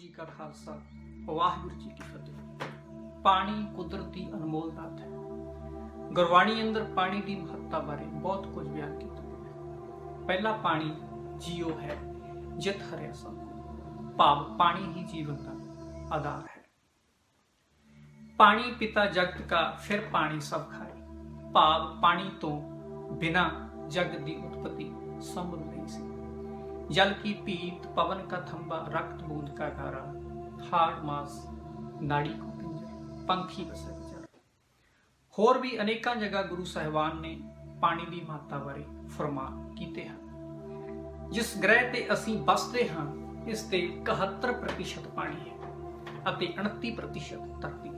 ਜੀ ਕਾ ਖਾਲਸਾ, ਵਾਹਿਗੁਰੂ ਜੀ ਕੀ ਫਤਿਹ। ਪਾਣੀ ਕੁਦਰਤੀ ਅਨਮੋਲ ਦਾਤ ਹੈ। ਗੁਰਬਾਣੀ ਅੰਦਰ ਪਾਣੀ ਦੀ ਮਹੱਤਤਾ ਬਾਰੇ ਬਹੁਤ ਕੁਝ ਬਿਆਨ ਕੀਤਾ ਹੈ। ਪਹਿਲਾ ਪਾਣੀ ਜੀਉ ਹੈ, ਜਿਤ ਹਰਿਆ ਸਭ ਭਾਵ ਪਾਣੀ ਹੀ ਜੀਵਨ ਦਾ ਆਧਾਰ ਹੈ। ਪਾਣੀ ਪਿਤਾ ਜਗਤ ਕਾ ਫਿਰ ਪਾਣੀ ਸਭ ਖਾਏ। ਭਾਵ ਪਾਣੀ ਤੋਂ ਬਿਨਾ ਜਗਤ ਦੀ ਉਤਪਤੀ ਸੰਭਵ जल की पीत पवन का थंबा रक्त बूंद का धारा हाड़ मास ਨਾੜੀ ਕੋ ਪਿੰਜਰ ਪੰਖੀ ਬਸੇ ਵਿਚਾਰ ਹੋਰ ਵੀ ਅਨੇਕਾਂ ਜਗ੍ਹਾ ਗੁਰੂ ਸਾਹਿਬਾਨ ਨੇ ਪਾਣੀ ਦੀ ਮਹੱਤਤਾ ਬਾਰੇ ਫਰਮਾਨ ਕੀਤੇ ਹਨ ਜਿਸ ਗ੍ਰਹਿ ਤੇ ਅਸੀਂ ਬਸਦੇ ਹਾਂ ਇਸ ਤੇ 71% ਪਾਣੀ ਹੈ ਅਤੇ 29% ਧਰਤੀ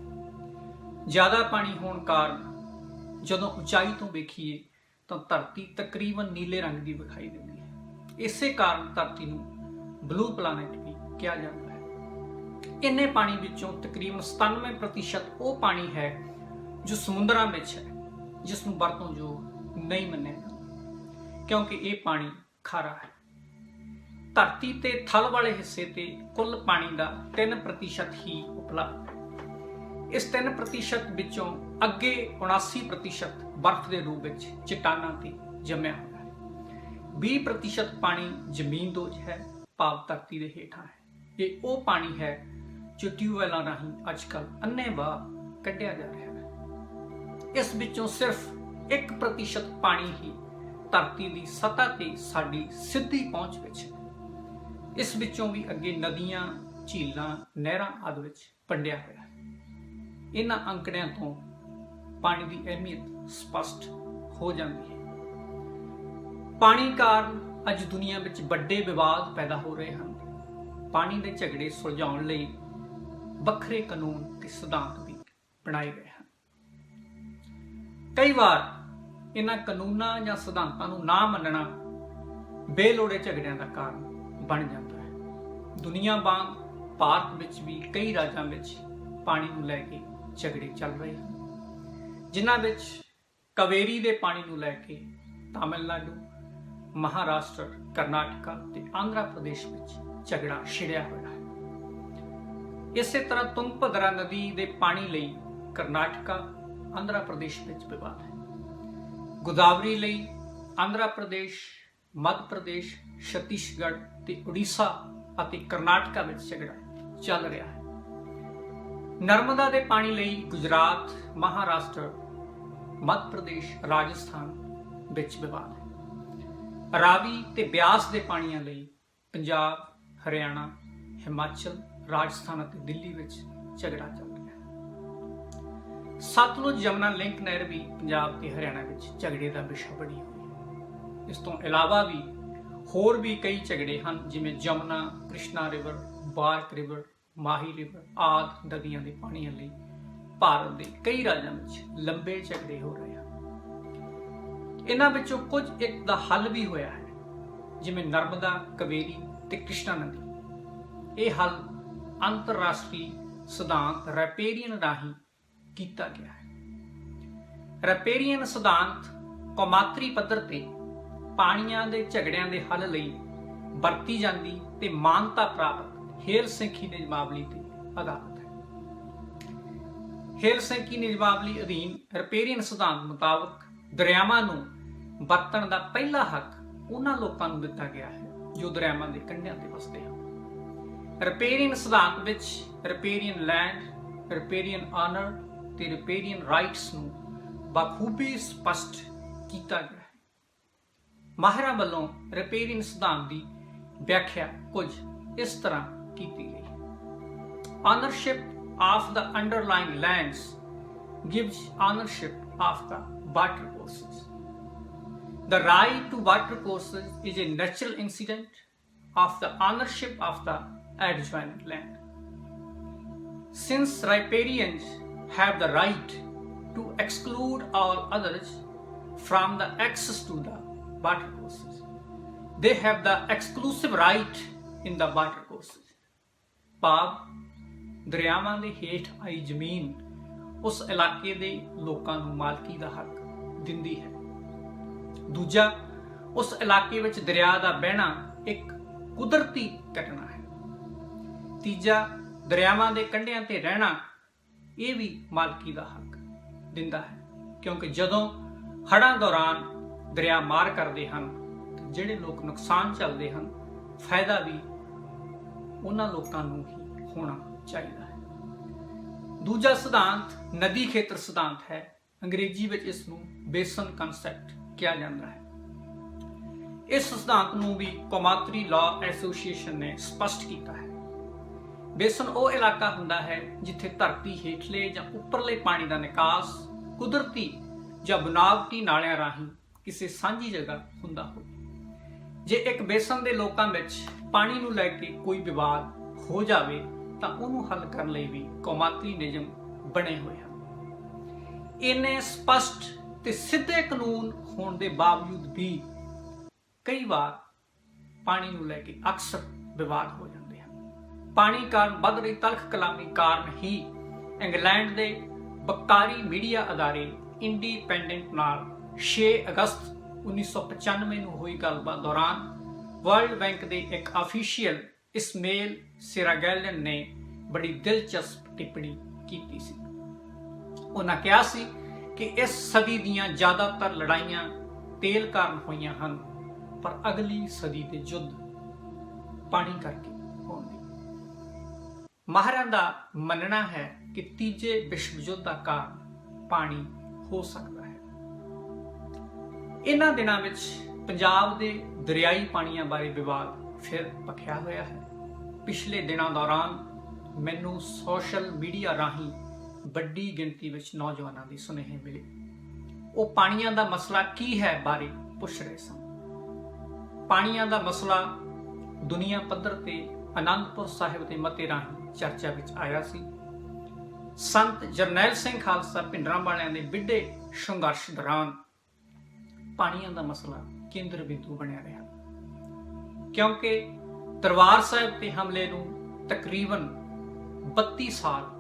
ਜ਼ਿਆਦਾ ਪਾਣੀ ਹੋਣ ਕਾਰਨ ਜਦੋਂ ਉਚਾਈ ਤੋਂ ਵੇਖੀਏ ਤਾਂ ਧਰਤੀ ਤਕਰੀਬਨ ਨੀਲੇ ਰੰਗ ਦੀ ਵਿਖਾਈ ਦਿੰਦੀ ਹੈ ਇਸੇ ਕਾਰਨ ਧਰਤੀ ਨੂੰ ਬਲੂ ਪਲੈਨਟ ਵੀ ਕਿਹਾ ਜਾਂਦਾ ਹੈ। ਇੰਨੇ ਪਾਣੀ ਵਿੱਚੋਂ ਤਕਰੀਬਨ 97% ਉਹ ਪਾਣੀ ਹੈ ਜੋ ਸਮੁੰਦਰਾਂ ਵਿੱਚ ਹੈ, ਜਿਸ ਨੂੰ ਵਰਤੋਂ ਜੋ ਨਹੀਂ ਮੰਨਿਆ ਕਿਉਂਕਿ ਇਹ ਪਾਣੀ ਖਾਰਾ ਹੈ। ਧਰਤੀ ਤੇ ਥਲ ਵਾਲੇ ਹਿੱਸੇ ਤੇ ਕੁੱਲ ਪਾਣੀ ਦਾ 3% ਹੀ ਉਪਲਬਧ ਹੈ। ਇਸ 3% ਵਿੱਚੋਂ ਅੱਗੇ 79% ਬਰਫ਼ ਦੇ ਰੂਪ ਵਿੱਚ ਚਟਾਨਾਂ ਤੇ ਜੰਮਿਆ ਹੋਇਆ 20% ਪਾਣੀ ਜ਼ਮੀਨ ਦੋਜ ਹੈ, ਭਾਵ ਧਰਤੀ ਦੇ ਹੇਠਾਂ ਹੈ। ਇਹ ਉਹ ਪਾਣੀ ਹੈ ਜੋ ਟਿਊਬਵੈਲਾਂ ਰਾਹੀਂ ਅੱਜਕੱਲ ਅੰਨ੍ਹੇਵਾਹ ਕੱਢਿਆ ਜਾ ਰਿਹਾ ਹੈ। ਇਸ ਵਿੱਚੋਂ ਸਿਰਫ 1% ਪਾਣੀ ਹੀ ਧਰਤੀ ਦੀ ਸਤਹ ਤੇ ਸਾਡੀ ਸਿੱਧੀ ਪਹੁੰਚ ਵਿੱਚ ਹੈ। ਇਸ ਵਿੱਚੋਂ ਵੀ ਅੱਗੇ ਨਦੀਆਂ, ਝੀਲਾਂ, ਨਹਿਰਾਂ ਆਦਿ ਵਿੱਚ ਵੰਡਿਆ ਹੋਇਆ ਹੈ। ਇਹਨਾਂ ਅੰਕੜਿਆਂ ਤੋਂ ਪਾਣੀ ਦੀ ਅਹਿਮੀਅਤ ਸਪਸ਼ਟ ਹੋ ਜਾਂਦੀ ਹੈ। ਪਾਣੀ ਕਾਰਨ ਅੱਜ ਦੁਨੀਆ ਵਿੱਚ ਵੱਡੇ ਵਿਵਾਦ ਪੈਦਾ ਹੋ ਰਹੇ ਹਨ। ਪਾਣੀ ਦੇ ਝਗੜੇ ਸੁਲਝਾਉਣ ਲਈ ਵੱਖਰੇ ਕਾਨੂੰਨ ਤੇ ਸਿਧਾਂਤ ਵੀ ਬਣਾਏ ਗਏ ਹਨ। ਕਈ ਵਾਰ ਇਹਨਾਂ ਕਾਨੂੰਨਾਂ ਜਾਂ ਸਿਧਾਂਤਾਂ ਨੂੰ ਨਾ ਮੰਨਣਾ ਬੇਲੋੜੇ ਝਗੜਿਆਂ ਦਾ ਕਾਰਨ ਬਣ ਜਾਂਦਾ ਹੈ। ਦੁਨੀਆ ਵਾਂਗ ਭਾਰਤ ਵਿੱਚ ਵੀ ਕਈ ਰਾਜਾਂ ਵਿੱਚ ਪਾਣੀ ਨੂੰ ਲੈ ਕੇ ਝਗੜੇ ਚੱਲ ਰਹੇ ਹਨ। ਜਿਨ੍ਹਾਂ ਵਿੱਚ ਕਵੇਰੀ ਦੇ ਪਾਣੀ ਨੂੰ ਲੈ ਕੇ ਤਾਮਿਲਨਾਡੂ ਮਹਾਰਾਸ਼ਟਰ, ਕਰਨਾਟਕਾ ਤੇ ਆਂਧਰਾ ਪ੍ਰਦੇਸ਼ ਵਿੱਚ ਝਗੜਾ ਛਿੜਿਆ ਹੋਇਆ ਹੈ। ਇਸੇ ਤਰ੍ਹਾਂ ਤੁੰਗਭਦਰਾ ਨਦੀ ਦੇ ਪਾਣੀ ਲਈ ਕਰਨਾਟਕਾ, ਆਂਧਰਾ ਪ੍ਰਦੇਸ਼ ਵਿੱਚ ਵਿਵਾਦ ਹੈ। ਗੋਦਾਵਰੀ ਲਈ ਆਂਧਰਾ ਪ੍ਰਦੇਸ਼, ਮੱਧ ਪ੍ਰਦੇਸ਼, ਛੱਤੀਸਗੜ੍ਹ ਤੇ ਉੜੀਸਾ ਅਤੇ ਕਰਨਾਟਕਾ ਵਿੱਚ ਝਗੜਾ ਚੱਲ ਰਿਹਾ ਹੈ। ਨਰਮਦਾ ਦੇ ਪਾਣੀ ਲਈ ਗੁਜਰਾਤ, ਮਹਾਰਾਸ਼ਟਰ, ਮੱਧ ਪ੍ਰਦੇਸ਼, ਰਾਜਸਥਾਨ ਵਿੱਚ ਵਿਵਾਦ ਹੈ। ਰਾਵੀ ਤੇ ਬਿਆਸ ਦੇ ਪਾਣੀਆਂ ਲਈ ਪੰਜਾਬ, ਹਰਿਆਣਾ, ਹਿਮਾਚਲ, ਰਾਜਸਥਾਨ ਅਤੇ ਦਿੱਲੀ ਵਿੱਚ ਝਗੜਾ ਚੱਲ ਰਿਹਾ ਹੈ। ਸਤਲੁਜ ਯਮਨਾ ਲਿੰਕ ਨਹਿਰ ਵੀ ਪੰਜਾਬ ਤੇ ਹਰਿਆਣਾ ਵਿੱਚ ਝਗੜੇ ਦਾ ਵਿਸ਼ਾ ਬਣੀ ਹੋਈ ਹੈ। ਇਸ ਤੋਂ ਇਲਾਵਾ ਵੀ ਹੋਰ ਵੀ ਕਈ ਝਗੜੇ ਹਨ, ਜਿਵੇਂ Jamuna Krishna river, Barak river, Mahi river ਆਦਿ ਨਦੀਆਂ ਦੇ ਪਾਣੀਆਂ ਲਈ ਭਾਰਤ ਦੇ ਕਈ ਰਾਜਾਂ ਵਿੱਚ ਲੰਬੇ ਝਗੜੇ ਹੋ ਰਹੇ ਹਨ। ਇਹਨਾਂ ਵਿੱਚੋਂ ਕੁਝ ਇੱਕ ਦਾ ਹੱਲ ਵੀ ਹੋਇਆ ਹੈ, ਜਿਵੇਂ ਨਰਮਦਾ ਕਵੇਰੀ ਤੇ ਕ੍ਰਿਸ਼ਨਾ ਨਦੀ। ਇਹ ਹੱਲ ਅੰਤਰਰਾਸ਼ਟਰੀ ਸਿਧਾਂਤ ਰੈਪੇਰੀਅਨ ਰਾਹੀਂ ਕੀਤਾ ਗਿਆ ਹੈ। ਰੈਪੇਰੀਅਨ ਸਿਧਾਂਤ ਕੌਮਾਤਰੀ ਪੱਧਰ ਤੇ ਪਾਣੀਆਂ ਦੇ ਝਗੜਿਆਂ ਦੇ ਹੱਲ ਲਈ ਵਰਤੀ ਜਾਂਦੀ ਤੇ ਮਾਨਤਾ ਪ੍ਰਾਪਤ ਹੇਲਸਿੰਕੀ ਨਿਯਮਾਵਲੀ ਤੇ ਆਧਾਰਿਤ ਹੈ। ਹੇਲਸਿੰਕੀ ਨਿਯਮਾਵਲੀ ਅਧੀਨ ਰੈਪੇਰੀਅਨ ਸਿਧਾਂਤ ਮੁਤਾਬਕ ਦਰਿਆਵਾਂ ਨੂੰ ਵਰਤਣ ਦਾ ਪਹਿਲਾ ਹੱਕ ਉਹਨਾਂ ਲੋਕਾਂ ਨੂੰ ਦਿੱਤਾ ਗਿਆ ਹੈ, ਜੋ ਦਰਿਆਵਾਂ ਦੇ ਕੰਢਿਆਂ ਤੇ ਵਸਦੇ ਹਨ। ਰੈਪੇਰੀਅਨ ਸਿਧਾਂਤ ਵਿੱਚ ਰਿਪੇਰੀਅਨ ਲੈਂਡ ਰੈਪੇਰੀਅਨ ਆਨਰ ਤੇ ਰੈਪੇਰੀਅਨ ਰਾਈਟਸ ਨੂੰ ਬਖੂਬੀ ਸਪਸ਼ਟ ਕੀਤਾ ਗਿਆ ਹੈ। ਮਾਹਿਰਾਂ ਵੱਲੋਂ ਰੈਪੇਰੀਅਨ ਸਿਧਾਂਤ ਦੀ ਵਿਆਖਿਆ ਕੁਝ ਇਸ ਤਰ੍ਹਾਂ ਕੀਤੀ ਗਈ ownership of the underlying lands gives ownership of the water courses the right to water courses is a natural incident of the ownership of the adjoining land since riparians have the right to exclude all others from the access to the water courses they have the exclusive right in the water courses ਭਾਵ ਦਰਿਆਵਾਂ ਦੇ ਹੇਠ ਆਈ ਜ਼ਮੀਨ ਉਸ ਇਲਾਕੇ ਦੇ ਲੋਕਾਂ ਨੂੰ ਮਾਲਕੀ ਦਾ ਹੱਕ ਦਿੰਦੀ ਹੈ ਦੂਜਾ, ਉਸ ਇਲਾਕੇ ਵਿੱਚ ਦਰਿਆ ਦਾ ਬਹਿਣਾ ਇੱਕ ਕੁਦਰਤੀ ਘਟਨਾ ਹੈ। ਤੀਜਾ, ਦਰਿਆਵਾਂ ਦੇ ਕੰਢਿਆਂ ਤੇ ਰਹਿਣਾ ਇਹ ਵੀ ਮਾਲਕੀ ਦਾ ਹੱਕ ਦਿੰਦਾ ਹੈ, ਕਿਉਂਕਿ ਜਦੋਂ ਹੜ੍ਹਾਂ ਦੌਰਾਨ ਦਰਿਆ ਮਾਰ ਕਰਦੇ ਹਨ ਜਿਹੜੇ ਲੋਕ ਨੁਕਸਾਨ ਚੱਲਦੇ ਹਨ, ਫਾਇਦਾ ਵੀ ਉਹਨਾਂ ਲੋਕਾਂ ਨੂੰ ਹੀ ਹੋਣਾ ਚਾਹੀਦਾ ਹੈ। ਦੂਜਾ ਸਿਧਾਂਤ ਨਦੀ ਖੇਤਰ ਸਿਧਾਂਤ ਹੈ। ਅੰਗਰੇਜ਼ੀ ਵਿੱਚ ਇਸ ਨੂੰ ਬੇਸਨ ਕਨਸੈਪਟ ਕਿਹਾ ਜਾਂਦਾ ਹੈ। ਇਸ ਸਿਧਾਂਤ ਨੂੰ ਵੀ ਕੌਮਾਤਰੀ ਲਾਅ ਐਸੋਸੀਏਸ਼ਨ ਨੇ ਸਪਸ਼ਟ ਕੀਤਾ ਹੈ। ਬੇਸਨ ਉਹ ਇਲਾਕਾ ਹੁੰਦਾ ਹੈ ਜਿੱਥੇ ਧਰਤੀ ਹੇਠਲੇ ਜਾਂ ਉੱਪਰਲੇ ਪਾਣੀ ਦਾ ਨਿਕਾਸ, ਕੁਦਰਤੀ ਜਾਂ ਬਨਾਵਟੀ ਨਾਲਿਆਂ ਰਾਹੀਂ ਕਿਸੇ ਸਾਂਝੀ ਜਗ੍ਹਾ ਹੁੰਦਾ ਹੋਵੇ। ਜੇ ਇੱਕ ਬੇਸਨ ਦੇ ਲੋਕਾਂ ਵਿੱਚ ਪਾਣੀ ਨੂੰ ਲੈ ਕੇ ਕੋਈ ਵਿਵਾਦ ਹੋ ਜਾਵੇ, ਤਾਂ ਉਹਨੂੰ ਹੱਲ ਕਰਨ ਲਈ ਵੀ ਕੌਮਾਤਰੀ ਨਿਯਮ ਬਣੇ ਹੋਏ ਹਨ। ਇਹਨੇ ਸਪਸ਼ਟ ਤੇ ਸਿੱਧੇ ਕਾਨੂੰਨ ਹੋਣ ਦੇ ਬਾਵਜੂਦ ਵੀ ਕਈ ਵਾਰ ਪਾਣੀ ਨੂੰ ਲੈ ਕੇ ਅਕਸਰ ਵਿਵਾਦ ਹੋ ਜਾਂਦੇ ਹਨ। ਪਾਣੀ ਕਾਰਨ ਵੱਧ ਰਹੀ ਤਲਖ ਕਲਾਮੀ ਕਾਰਨ ਹੀ ਇੰਗਲੈਂਡ ਦੇ ਬਕਾਰੀ ਮੀਡੀਆ ਅਦਾਰੇ ਇੰਡੀਪੈਂਡੈਂਟ ਨਾਲ 6 ਅਗਸਤ 1995 ਨੂੰ ਹੋਈ ਗੱਲਬਾਤ ਦੌਰਾਨ ਵਰਲਡ ਬੈਂਕ ਦੇ ਇੱਕ ਅਫੀਸ਼ੀਅਲ ਇਸਮੇਲ ਸਿਰਾਗੈਲਨ ਨੇ ਬੜੀ ਦਿਲਚਸਪ ਟਿੱਪਣੀ ਕੀਤੀ ਸੀ। ਉਹਨਾਂ ਕਿਹਾ ਸੀ ਕਿ ਇਸ ਸਦੀ ਦੀਆਂ ਜ਼ਿਆਦਾਤਰ ਲੜਾਈਆਂ ਤੇਲ ਕਾਰਨ ਹੋਈਆਂ ਹਨ, ਪਰ ਅਗਲੀ ਸਦੀ ਦੇ ਯੁੱਧ ਪਾਣੀ ਕਰਕੇ ਹੋਣਗੇ। ਮਾਹਰਾਂ ਦਾ ਮੰਨਣਾ ਹੈ ਕਿ ਤੀਜੇ ਵਿਸ਼ਵ ਯੁੱਧ ਦਾ ਕਾਰਨ ਪਾਣੀ ਹੋ ਸਕਦਾ ਹੈ। ਇਹਨਾਂ ਦਿਨਾਂ ਵਿੱਚ ਪੰਜਾਬ ਦੇ ਦਰਿਆਈ ਪਾਣੀਆਂ ਬਾਰੇ ਵਿਵਾਦ ਫਿਰ ਭਖਿਆ ਹੋਇਆ ਹੈ। ਪਿਛਲੇ ਦਿਨਾਂ ਦੌਰਾਨ ਮੈਨੂੰ ਸੋਸ਼ਲ ਮੀਡੀਆ ਰਾਹੀਂ ਵੱਡੀ ਗਿਣਤੀ ਵਿੱਚ ਨੌਜਵਾਨਾਂ ਦੀ ਸੁਨੇਹੇ ਮਿਲੇ। ਉਹ ਪਾਣੀਆਂ ਦਾ ਮਸਲਾ ਕੀ ਹੈ ਬਾਰੇ ਪੁੱਛ ਰਹੇ ਸਨ। ਪਾਣੀਆਂ ਦਾ ਮਸਲਾ ਦੁਨੀਆ ਪੱਧਰ ਤੇ ਅਨੰਦਪੁਰ ਸਾਹਿਬ ਦੇ ਮਤੇ ਰਾਹੀਂ ਚਰਚਾ ਵਿੱਚ ਆਇਆ ਸੀ। ਸੰਤ ਜਰਨੈਲ ਸਿੰਘ ਖਾਲਸਾ ਪਿੰਡਰਾਂ ਵਾਲਿਆਂ ਦੇ ਵਿੱਢੇ ਸੰਘਰਸ਼ ਦੌਰਾਨ ਪਾਣੀਆਂ ਦਾ ਮਸਲਾ ਕੇਂਦਰ ਬਿੰਦੂ ਬਣਿਆ ਰਿਹਾ। ਕਿਉਂਕਿ ਦਰਬਾਰ ਸਾਹਿਬ ਤੇ ਹਮਲੇ ਨੂੰ ਤਕਰੀਬਨ 32 ਸਾਲ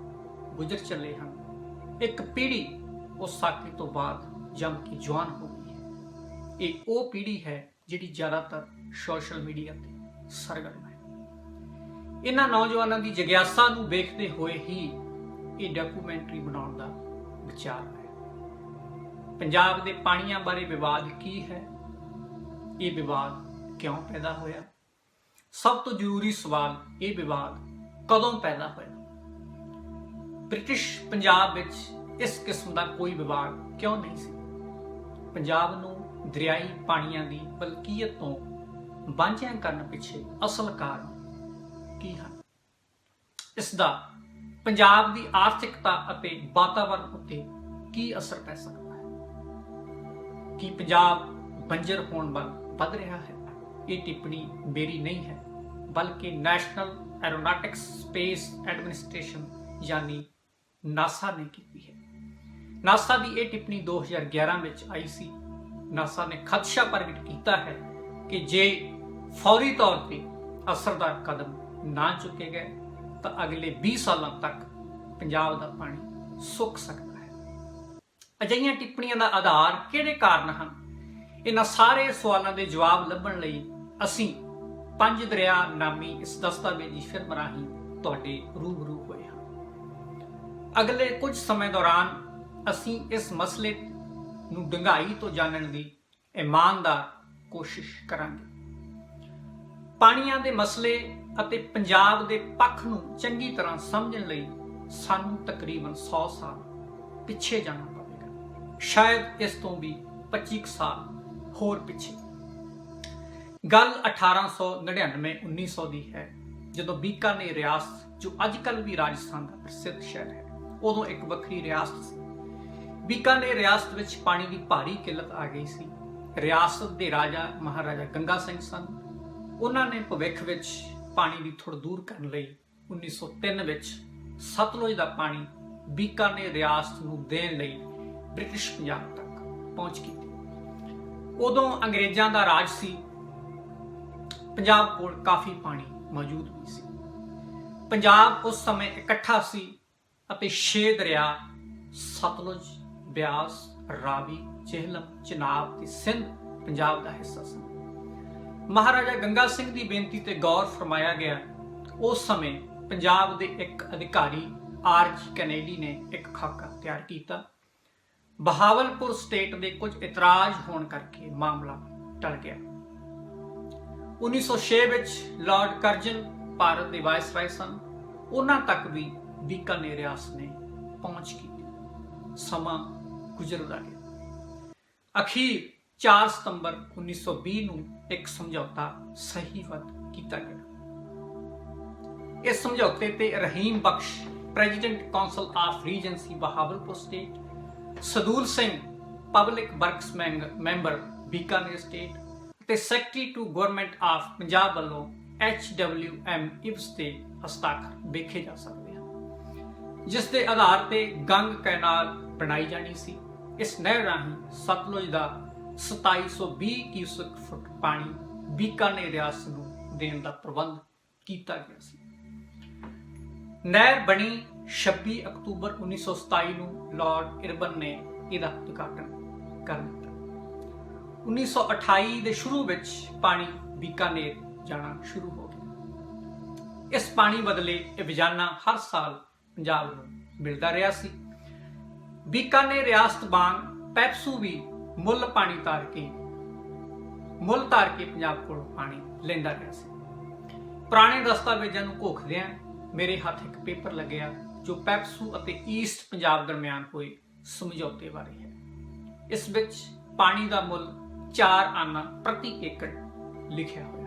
ਗੁਜ਼ਰ ਚੱਲੇ ਹਨ। ਇੱਕ ਪੀੜ੍ਹੀ ਉਸ ਸਾਕੇ ਤੋਂ ਬਾਅਦ ਜੰਮ ਕੇ ਜਵਾਨ ਹੋ ਗਈ ਹੈ। ਇਹ ਉਹ ਪੀੜ੍ਹੀ ਹੈ ਜਿਹੜੀ ਜ਼ਿਆਦਾਤਰ ਸੋਸ਼ਲ ਮੀਡੀਆ ਤੇ ਸਰਗਰਮ ਹੈ। ਇਹਨਾਂ ਨੌਜਵਾਨਾਂ ਦੀ ਜਗਿਆਸਾ ਨੂੰ ਵੇਖਦੇ ਹੋਏ ਹੀ ਇਹ ਡਾਕੂਮੈਂਟਰੀ ਬਣਾਉਣ ਦਾ ਵਿਚਾਰ ਹੈ। ਪੰਜਾਬ ਦੇ ਪਾਣੀਆਂ ਬਾਰੇ ਵਿਵਾਦ ਕੀ ਹੈ? ਇਹ ਵਿਵਾਦ ਕਿਉਂ ਪੈਦਾ ਹੋਇਆ? ਸਭ ਤੋਂ ਜ਼ਰੂਰੀ ਸਵਾਲ ਇਹ ਵਿਵਾਦ ਕਦੋਂ ਪੈਦਾ ਹੋਇਆ? ਬ੍ਰਿਟਿਸ਼ ਪੰਜਾਬ ਵਿੱਚ ਇਸ ਕਿਸਮ ਦਾ ਕੋਈ ਵਿਵਾਦ ਕਿਉਂ ਨਹੀਂ ਸੀ? ਪੰਜਾਬ ਨੂੰ ਦਰਿਆਈ ਪਾਣੀਆਂ ਦੀ ਬਲਕੀਅਤ ਤੋਂ ਵਾਂਝਿਆ ਕਰਨ ਪਿੱਛੇ ਅਸਲ ਕਾਰਨ ਕੀ ਹਨ? ਇਸ ਦਾ ਪੰਜਾਬ ਦੀ ਆਰਥਿਕਤਾ ਅਤੇ ਵਾਤਾਵਰਣ ਉੱਤੇ ਕੀ ਅਸਰ ਪੈ ਸਕਦਾ ਹੈ? ਕੀ ਪੰਜਾਬ ਬੰਜਰ ਹੋਣ ਵੱਲ ਵੱਧ ਰਿਹਾ ਹੈ? ਇਹ ਟਿੱਪਣੀ ਮੇਰੀ ਨਹੀਂ ਹੈ, ਬਲਕਿ ਨੈਸ਼ਨਲ ਐਰੋਨੌਟਿਕਸ ਸਪੇਸ ਐਡਮਿਨਿਸਟ੍ਰੇਸ਼ਨ ਯਾਨੀ ਨਾਸਾ ਨੇ ਕੀਤੀ ਹੈ। ਨਾਸਾ ਦੀ ਇਹ ਟਿੱਪਣੀ 2011 ਵਿੱਚ ਆਈ ਸੀ। ਨਾਸਾ ਨੇ ਖਦਸ਼ਾ ਪ੍ਰਗਟ ਕੀਤਾ ਹੈ ਕਿ ਜੇ ਫੌਰੀ ਤੌਰ ਤੇ ਅਸਰਦਾਰ ਕਦਮ ਨਾ ਚੁੱਕੇ ਗਏ, ਤਾਂ ਅਗਲੇ 20 ਸਾਲਾਂ ਤੱਕ ਪੰਜਾਬ ਦਾ ਪਾਣੀ ਸੁੱਕ ਸਕਦਾ ਹੈ। ਅਜਿਹੀਆਂ ਟਿੱਪਣੀਆਂ ਦਾ ਆਧਾਰ ਕਿਹੜੇ ਕਾਰਨ ਹਨ? ਇਹਨਾਂ ਸਾਰੇ ਸਵਾਲਾਂ ਦੇ ਜਵਾਬ ਲੱਭਣ ਲਈ ਅਸੀਂ ਪੰਜ ਦਰਿਆ ਨਾਮੀ ਇਸ ਦਸਤਾਵੇਜ਼ੀ ਫਿਲਮ ਰਾਹੀਂ ਤੁਹਾਡੇ ਰੂਬਰੂ ਹੋਏ ਅਗਲੇ ਕੁਝ ਸਮੇਂ ਦੌਰਾਨ ਅਸੀਂ ਇਸ ਮਸਲੇ ਨੂੰ ਡੂੰਘਾਈ ਤੋਂ ਜਾਣਨ ਦੀ ਇਮਾਨਦਾਰ ਕੋਸ਼ਿਸ਼ ਕਰਾਂਗੇ। ਪਾਣੀਆਂ ਦੇ ਮਸਲੇ ਅਤੇ ਪੰਜਾਬ ਦੇ ਪੱਖ ਨੂੰ ਚੰਗੀ ਤਰ੍ਹਾਂ ਸਮਝਣ ਲਈ ਸਾਨੂੰ ਤਕਰੀਬਨ 100 ਸਾਲ ਪਿੱਛੇ ਜਾਣਾ ਪਵੇਗਾ। ਸ਼ਾਇਦ ਇਸ ਤੋਂ ਵੀ 25 ਕੁ ਸਾਲ ਹੋਰ ਪਿੱਛੇ। ਗੱਲ 1899 1900 ਦੀ ਹੈ, ਜਦੋਂ ਬੀਕਾਨੇ ਰਿਆਸਤ, ਜੋ ਅੱਜਕੱਲ ਵੀ ਰਾਜਸਥਾਨ ਦਾ ਪ੍ਰਸਿੱਧ ਸ਼ਹਿਰ ਹੈ ਉਦੋਂ ਇੱਕ ਵੱਖਰੀ ਰਿਆਸਤ ਸੀ। ਬੀਕਾਨੇਰ ਰਿਆਸਤ ਵਿੱਚ ਪਾਣੀ ਦੀ ਭਾਰੀ ਕਿੱਲਤ ਆ ਗਈ ਸੀ। ਰਿਆਸਤ ਦੇ ਰਾਜਾ, ਮਹਾਰਾਜਾ ਗੰਗਾ ਸਿੰਘ ਸਨ। ਉਹਨਾਂ ਨੇ ਭਵਿੱਖ ਵਿੱਚ ਪਾਣੀ ਦੀ ਥੁੜ ਦੂਰ ਕਰਨ ਲਈ 1903 ਵਿੱਚ ਸਤਲੁਜ ਦਾ ਪਾਣੀ ਬੀਕਾਨੇਰ ਰਿਆਸਤ ਨੂੰ ਦੇਣ ਲਈ ਬ੍ਰਿਟਿਸ਼ ਪੰਜਾਬ ਤੱਕ ਪਹੁੰਚ ਕੀਤੀ। ਉਦੋਂ ਅੰਗਰੇਜ਼ਾਂ ਦਾ ਰਾਜ ਸੀ। ਪੰਜਾਬ ਕੋਲ ਕਾਫੀ ਪਾਣੀ ਮੌਜੂਦ ਵੀ ਸੀ। ਪੰਜਾਬ ਉਸ ਸਮੇਂ ਇਕੱਠਾ ਸੀ। ਅਤੇ ਛੇ ਦਰਿਆ ਸਤਲੁਜ, ਬਿਆਸ, ਰਾਵੀ, ਚਿਹਲਮ, ਚਨਾਬ ਤੇ ਸਿੰਧ ਪੰਜਾਬ ਦਾ ਹਿੱਸਾ ਸਨ ਮਹਾਰਾਜਾ ਗੰਗਾ ਸਿੰਘ ਦੀ ਬੇਨਤੀ ਤੇ ਗੌਰ ਫਰਮਾਇਆ ਗਿਆ। ਉਸ ਸਮੇਂ ਪੰਜਾਬ ਦੇ ਇੱਕ ਅਧਿਕਾਰੀ ਆਰਜ ਕੈਨੇਡੀ ਨੇ ਇੱਕ ਖਾਕਾ ਤਿਆਰ ਕੀਤਾ। ਬਹਾਵਲਪੁਰ ਸਟੇਟ ਦੇ ਕੁਝ ਇਤਰਾਜ਼ ਹੋਣ ਕਰਕੇ ਮਾਮਲਾ ਟਲ ਗਿਆ। 1906 ਵਿੱਚ ਲਾਰਡ ਕਰਜਨ ਭਾਰਤ ਦੇ ਵਾਇਸਰਾਏ ਸਨ। ਉਹਨਾਂ ਤੱਕ ਵੀ ਬੀਕਾਨੇਰਿਆਸ ਨੇ ਪਹੁੰਚ ਕੀਤੀ ਸਮਾਂ ਗੁਜ਼ਰਦਾ ਗਿਆ। ਅਖੀਰ 4 ਸਤੰਬਰ 1920 ਨੂੰ ਇੱਕ ਸਮਝੌਤਾ ਸਹੀਵਤ ਕੀਤਾ ਗਿਆ। ਇਸ ਸਮਝੌਤੇ ਤੇ Rahim Bakhsh, president council of regency, Bahawalpur state, Sadul Singh, public works member Bikaner state ਤੇ secretary to government of Punjab ਵੱਲੋਂ ਐਮ ਇਬਸ ਤੇ ਹਸਤਾਖਰ ਵੇਖੇ ਜਾ ਸਕਦੇ ਜਿਸ ਦੇ ਆਧਾਰ ਤੇ ਗੰਗ ਕੈਨਾਲ ਬਣਾਈ ਜਾਣੀ ਸੀ। ਇਸ ਨਹਿਰ ਰਾਹੀਂ ਸਤਲੁਜ ਦਾ 2720 ਕਿਊਸਕ ਫੁੱਟ ਪਾਣੀ ਬੀਕਾਨੇ ਰਿਆਸਤ ਨੂੰ ਦੇਣ ਦਾ ਪ੍ਰਬੰਧ ਕੀਤਾ ਗਿਆ ਸੀ। ਨਹਿਰ ਬਣੀ 26 ਅਕਤੂਬਰ 1927 ਨੂੰ ਲਾਰਡ ਇਰਬਨ ਨੇ ਇਹਦਾ ਉਦਘਾਟਨ ਕਰ ਦਿੱਤਾ। 1928 ਦੇ ਸ਼ੁਰੂ ਵਿੱਚ ਪਾਣੀ ਬੀਕਾਨੇਰ ਜਾਣਾ ਸ਼ੁਰੂ ਹੋ ਗਿਆ। ਇਸ ਪਾਣੀ ਬਦਲੇ ਇਹ ਰੋਜ਼ਾਨਾ ਹਰ ਸਾਲ ਪੰਜਾਬ ਨੂੰ ਮਿਲਦਾ ਰਿਹਾ ਸੀ। ਬੀਕਾਨੇ ਰਿਆਸਤ ਵਾਂਗ ਪੈਪਸੂ ਵੀ ਮੁੱਲ ਪਾਣੀ ਤਾਰ ਕੇ, ਮੁੱਲ ਤਾਰ ਕੇ ਪੰਜਾਬ ਕੋਲ ਪਾਣੀ ਲੈਂਦਾ ਰਿਹਾ ਸੀ। ਪੁਰਾਣੇ ਦਸਤਾਵੇਜ਼ਾਂ ਨੂੰ ਘੋਖਦਿਆਂ ਮੇਰੇ ਹੱਥ ਇੱਕ ਪੇਪਰ ਲੱਗਿਆ, ਜੋ ਪੈਪਸੂ ਅਤੇ ਈਸਟ ਪੰਜਾਬ ਦਰਮਿਆਨ ਹੋਏ ਸਮਝੌਤੇ ਬਾਰੇ ਹੈ। ਇਸ ਵਿੱਚ ਪਾਣੀ ਦਾ ਮੁੱਲ 4 ਆਨਾ ਪ੍ਰਤੀ ਏਕੜ ਲਿਖਿਆ ਹੋਇਆ